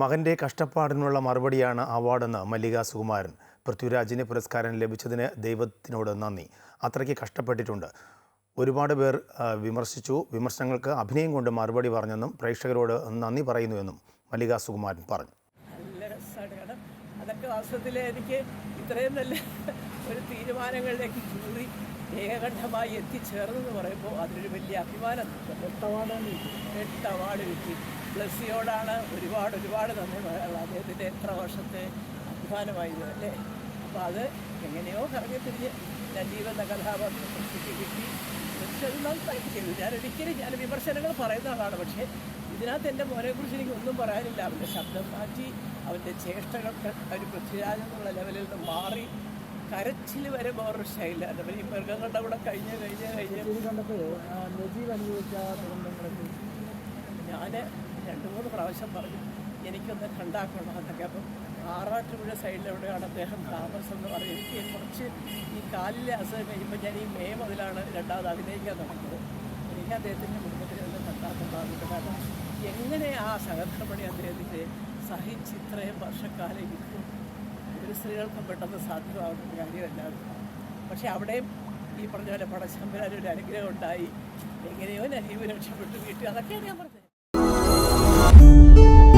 മകന്റെ കഷ്ടപ്പാടിനുള്ള മറുപടിയാണ് അവാർഡെന്ന് മല്ലിക സുകുമാരൻ. പൃഥ്വിരാജിന് പുരസ്കാരം ലഭിച്ചതിന് ദൈവത്തിനോട് നന്ദി. അത്രയ്ക്ക് കഷ്ടപ്പെട്ടിട്ടുണ്ട്. ഒരുപാട് പേർ വിമർശിച്ചു. വിമർശനങ്ങൾക്ക് അഭിനയം കൊണ്ട് മറുപടി പറഞ്ഞെന്നും പ്രേക്ഷകരോട് നന്ദി പറയുന്നുവെന്നും മല്ലിക സുകുമാരൻ പറഞ്ഞു. അതൊക്കെ വാസ്തവത്തിൽ എനിക്ക് ഇത്രയും നല്ല ഒരു തീരുമാനങ്ങളിലേക്ക് ജൂറി ഏകകണ്ഠമായി എത്തിച്ചേർന്നെന്ന് പറയുമ്പോൾ അതിലൊരു വലിയ അഭിമാനം എട്ട് അവാർഡ് കിട്ടി. ബ്ലസ്സിയോടാണ് ഒരുപാട് ഒരുപാട് നന്ദി പറയാനുള്ളത്. അദ്ദേഹത്തിന്റെ എത്ര വർഷത്തെ അഭിമാനമായിരുന്നു അല്ലേ? അപ്പോൾ അത് എങ്ങനെയോ കറങ്ങി തിരിഞ്ഞ് നജീവ് എന്ന കഥാപാത്രം സൃഷ്ടിക്ക് കിട്ടി. അത് നന്നായിട്ട് ചെയ്തു. ഞാൻ ഒരിക്കലും ഞാൻ വിമർശനങ്ങൾ പറയുന്ന ആളാണ്. പക്ഷേ ഇതിനകത്ത് എന്റെ മോനെക്കുറിച്ച് എനിക്ക് ഒന്നും പറയാനില്ല. അവന്റെ ശബ്ദം മാറ്റി അവന്റെ ചേഷ്ടകൾക്ക് ഒരു പൃഥ്വിരാജ് എന്നുള്ള ലെവലിൽ നിന്ന് മാറി കരച്ചിൽ വരെ വേറൊരു സ്റ്റൈലാണ് അതേപോലെ ഈ മൃഗങ്ങളുടെ കൂടെ കഴിഞ്ഞ് കഴിഞ്ഞ് കഴിഞ്ഞ് കണ്ടപ്പോൾ അനുഭവിച്ച ഞാൻ രണ്ട് മൂന്ന് പ്രാവശ്യം പറഞ്ഞു എനിക്കൊന്ന് കണ്ടാക്കണം എന്നൊക്കെ. അപ്പം ആറാട്ടുപുഴ സൈഡിലെവിടെയാണ് അദ്ദേഹം താമസം എന്ന് പറയും എനിക്ക് കുറച്ച് ഈ കാലിലെ അസുഖം കഴിയുമ്പോൾ ഞാൻ ഈ മേ മുതലാണ് രണ്ടാമത് അഭിനയിക്കാൻ തുടങ്ങുന്നത്. എനിക്ക് അദ്ദേഹത്തിന്റെ കുടുംബത്തിൽ ഒന്ന് കണ്ടാക്കുന്നുണ്ടാകുന്നുണ്ട് കാരണം എങ്ങനെ ആ സഹധർമ്മണി അദ്ദേഹത്തിന്റെ സഹിച്ച് ഇത്രയും വർഷക്കാലം ഇരിക്കും? ഒരു സ്ത്രീകൾക്കും പെട്ടെന്ന് സാധ്യമാകുന്ന കാര്യമല്ലാതെ. പക്ഷേ അവിടെയും ഈ പറഞ്ഞ പോലെ പടശമ്പരാൻ ഒരു അനുഗ്രഹം ഉണ്ടായി. എങ്ങനെയോ നഹീബ് രക്ഷപ്പെട്ടു വീട്ടിൽ. അതൊക്കെയാണ് ഞാൻ പറഞ്ഞത്. Música